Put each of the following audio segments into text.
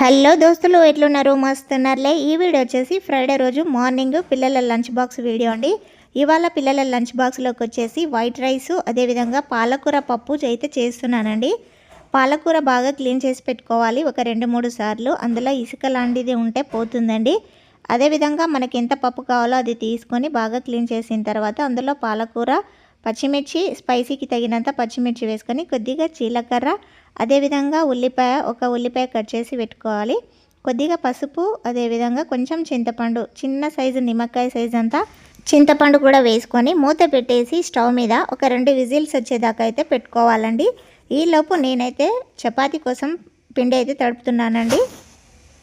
Hello దోస్తులు ఎట్లున్నారు? మస్తున్నారులే. ఈ వీడియో వచ్చేసి ఫ్రైడే రోజు మార్నింగ్ పిల్లల లంచ్ బాక్స్ వీడియో అండి. ఇవాళ పిల్లల లంచ్ బాక్స్లోకి వచ్చేసి వైట్ రైస్ అదేవిధంగా పాలకూర పప్పు అయితే చేస్తున్నానండి. పాలకూర బాగా క్లీన్ చేసి పెట్టుకోవాలి ఒక రెండు మూడు సార్లు. అందులో ఇసుక లాంటిది ఉంటే పోతుందండి. అదేవిధంగా మనకి ఎంత పప్పు కావాలో అది తీసుకొని బాగా క్లీన్ చేసిన తర్వాత అందులో పాలకూర పచ్చిమిర్చి స్పైసీకి తగినంత పచ్చిమిర్చి వేసుకొని కొద్దిగా జీలకర్ర అదేవిధంగా ఉల్లిపాయ ఒక ఉల్లిపాయ కట్ చేసి పెట్టుకోవాలి. కొద్దిగా పసుపు అదేవిధంగా కొంచెం చింతపండు చిన్న సైజు నిమ్మకాయ సైజు అంతా చింతపండు కూడా వేసుకొని మూత పెట్టేసి స్టవ్ మీద ఒక రెండు విజిల్స్ వచ్చేదాకా అయితే పెట్టుకోవాలండి. ఈలోపు నేనైతే చపాతీ కోసం పిండి అయితే తడుపుతున్నానండి.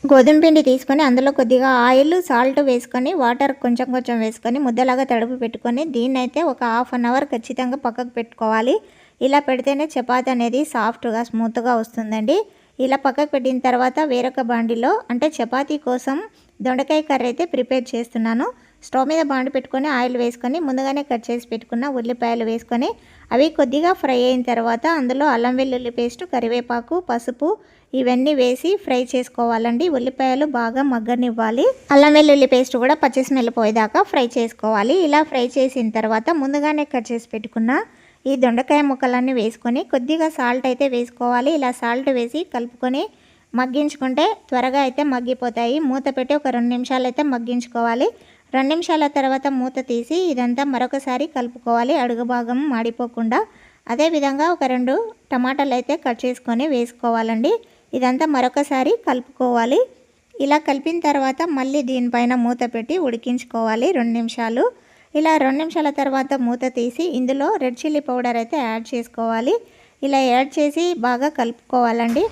గోధుమ పిండి తీసుకొని అందులో కొద్దిగా ఆయిల్ సాల్ట్ వేసుకొని వాటర్ కొంచెం కొంచెం వేసుకొని ముద్దలాగా తడుపు పెట్టుకొని దీన్ని అయితే ఒక హాఫ్ అన్ అవర్ ఖచ్చితంగా పక్కకు పెట్టుకోవాలి. ఇలా పెడితేనే చపాతి అనేది సాఫ్ట్గా స్మూత్గా వస్తుందండి. ఇలా పక్కకు పెట్టిన తర్వాత వేరొక బాండిలో అంటే చపాతీ కోసం దొండకాయ కర్రీ అయితే ప్రిపేర్ చేస్తున్నాను. స్టవ్ మీద బాండి పెట్టుకొని ఆయిల్ వేసుకొని ముందుగానే కట్ చేసి పెట్టుకున్న ఉల్లిపాయలు వేసుకొని అవి కొద్దిగా ఫ్రై అయిన తర్వాత అందులో అల్లం వెల్లుల్లి పేస్ట్ కరివేపాకు పసుపు ఇవన్నీ వేసి ఫ్రై చేసుకోవాలండి. ఉల్లిపాయలు బాగా మగ్గనివ్వాలి. అల్లం వెల్లుల్లి పేస్ట్ కూడా పచ్చి స్మెల్ పోయేదాకా ఫ్రై చేసుకోవాలి. ఇలా ఫ్రై చేసిన తర్వాత ముందుగానే కట్ చేసి పెట్టుకున్న ఈ దొండకాయ ముక్కలన్నీ వేసుకొని కొద్దిగా సాల్ట్ అయితే వేసుకోవాలి. ఇలా సాల్ట్ వేసి కలుపుకొని మగ్గించుకుంటే త్వరగా అయితే మగ్గిపోతాయి. మూత పెట్టి ఒక రెండు నిమిషాలు అయితే మగ్గించుకోవాలి. రెండు నిమిషాల తర్వాత మూత తీసి ఇదంతా మరొకసారి కలుపుకోవాలి. అడుగు భాగం మాడిపోకుండా. అదేవిధంగా ఒక రెండు టమాటాలు అయితే కట్ చేసుకొని వేసుకోవాలండి. ఇదంతా మరొకసారి కలుపుకోవాలి. ఇలా కలిపిన తర్వాత మళ్ళీ దీనిపైన మూత పెట్టి ఉడికించుకోవాలి రెండు నిమిషాలు. ఇలా రెండు నిమిషాల తర్వాత మూత తీసి ఇందులో రెడ్ చిల్లీ పౌడర్ అయితే యాడ్ చేసుకోవాలి. ఇలా యాడ్ చేసి బాగా కలుపుకోవాలండి.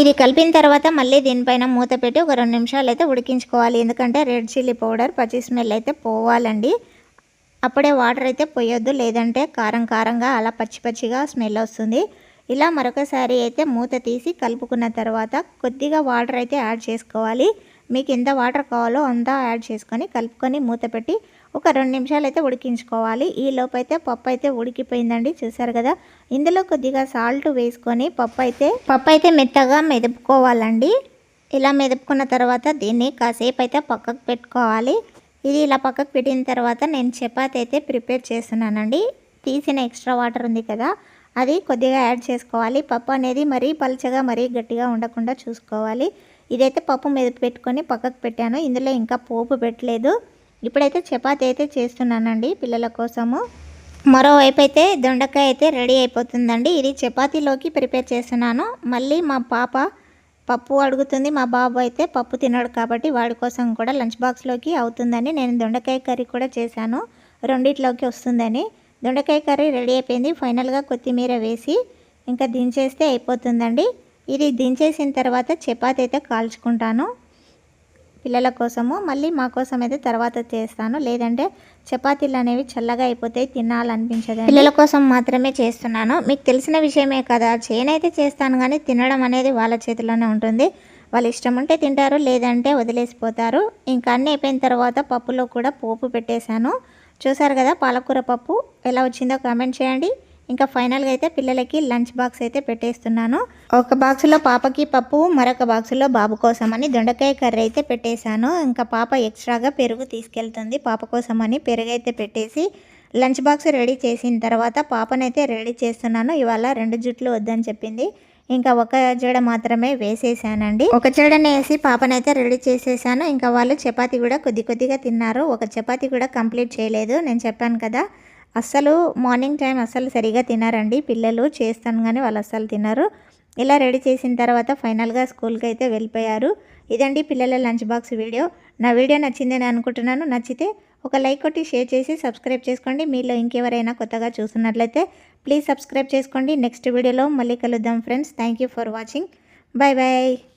ఇది కలిపిన తర్వాత మళ్ళీ దీనిపైన మూత పెట్టి ఒక రెండు నిమిషాలు అయితే ఉడికించుకోవాలి. ఎందుకంటే రెడ్ చిల్లీ పౌడర్ పచ్చి స్మెల్ అయితే పోవాలండి. అప్పుడే వాటర్ అయితే పోయొద్దు లేదంటే కారం కారంగా అలా పచ్చి పచ్చిగా స్మెల్ వస్తుంది. ఇలా మరొకసారి అయితే మూత తీసి కలుపుకున్న తర్వాత కొద్దిగా వాటర్ అయితే యాడ్ చేసుకోవాలి. మీకు ఎంత వాటర్ కావాలో అంతా యాడ్ చేసుకొని కలుపుకొని మూత పెట్టి ఒక రెండు నిమిషాలు అయితే ఉడికించుకోవాలి. ఈ లోపు అయితే పప్పు అయితే ఉడికిపోయిందండి చూసారు కదా? ఇందులో కొద్దిగా సాల్ట్ వేసుకొని పప్పు అయితే పప్పు అయితే మెత్తగా మెదుపుకోవాలండి. ఇలా మెదుపుకున్న తర్వాత దీన్ని కాసేపు అయితే పక్కకు పెట్టుకోవాలి. ఇది ఇలా పక్కకు పెట్టిన తర్వాత నేను చపాతి అయితే ప్రిపేర్ చేస్తున్నానండి. తీసిన ఎక్స్ట్రా వాటర్ ఉంది కదా అది కొద్దిగా యాడ్ చేసుకోవాలి. పప్పు అనేది మరీ పలుచగా మరీ గట్టిగా ఉండకుండా చూసుకోవాలి. ఇదైతే పప్పు మీద పెట్టుకొని పక్కకు పెట్టాను. ఇందులో ఇంకా పోపు పెట్టలేదు. ఇప్పుడైతే చపాతి అయితే చేస్తున్నానండి పిల్లల కోసము. మరోవైపు అయితే దొండకాయ అయితే రెడీ అయిపోతుందండి. ఇది చపాతీలోకి ప్రిపేర్ చేస్తున్నాను. మళ్ళీ మా పాప పప్పు అడుగుతుంది. మా బాబు అయితే పప్పు తినడు కాబట్టి వాడి కోసం కూడా లంచ్ బాక్స్లోకి అవుతుందని నేను దొండకాయ కర్రీ కూడా చేశాను. రెండిట్లోకి వస్తుందని. దొండకాయ కర్రీ రెడీ అయిపోయింది. ఫైనల్గా కొత్తిమీర వేసి ఇంకా దించేస్తే అయిపోతుందండి. ఇది దించేసిన తర్వాత చపాతి అయితే కాల్చుకుంటాను. పిల్లల కోసము మళ్ళీ మా కోసం అయితే తర్వాత చేస్తాను. లేదంటే చపాతీలు అనేవి చల్లగా అయిపోతాయి తినాలనిపించదు పిల్లల కోసం మాత్రమే చేస్తున్నాను. మీకు తెలిసిన విషయమే కదా చేయనైతే చేస్తాను కానీ తినడం అనేది వాళ్ళ చేతిలోనే ఉంటుంది. వాళ్ళు ఇష్టం ఉంటే తింటారు లేదంటే వదిలేసిపోతారు. ఇంకా అన్నీ అయిపోయిన తర్వాత పప్పులో కూడా పోపు పెట్టేశాను. చూసారు కదా పాలకూర పప్పు ఎలా వచ్చిందో కామెంట్ చేయండి. ఇంకా ఫైనల్గా అయితే పిల్లలకి లంచ్ బాక్స్ అయితే పెట్టేస్తున్నాను. ఒక బాక్స్లో పాపకి పప్పు మరొక బాక్స్లో బాబు కోసం అని దొండకాయ కర్రీ అయితే పెట్టేశాను. ఇంకా పాప ఎక్స్ట్రాగా పెరుగు తీసుకెళ్తుంది. పాప కోసం అని పెరుగు అయితే పెట్టేసి లంచ్ బాక్స్ రెడీ చేసిన తర్వాత పాపనైతే రెడీ చేస్తున్నాను. ఇవాళ రెండు జుట్లు వద్దని చెప్పింది. ఇంకా ఒక జడ మాత్రమే వేసేసానండి. ఒక జడని వేసి పాపనైతే రెడీ చేసేసాను. ఇంకా వాళ్ళు చపాతి కూడా కొద్ది కొద్దిగా తిన్నారు. ఒక చపాతీ కూడా కంప్లీట్ చేయలేదు. నేను చెప్పాను కదా అస్సలు మార్నింగ్ టైం అస్సలు సరిగా తినారండి. పిల్లలు చేస్తాను కానీ వాళ్ళు అస్సలు తినరు. ఇలా రెడీ చేసిన తర్వాత ఫైనల్గా స్కూల్కి అయితే వెళ్ళిపోయారు. ఇదండి పిల్లల లంచ్ బాక్స్ వీడియో. నా వీడియో నచ్చిందని అనుకుంటున్నాను. నచ్చితే ఒక లైక్ కొట్టి షేర్ చేసి సబ్స్క్రైబ్ చేసుకోండి. మీలో ఇంకెవరైనా కొత్తగా చూస్తున్నట్లయితే ప్లీజ్ సబ్స్క్రైబ్ చేసుకోండి. నెక్స్ట్ వీడియోలో మళ్ళీ కలుద్దాం friends. Thank you for watching. Bye bye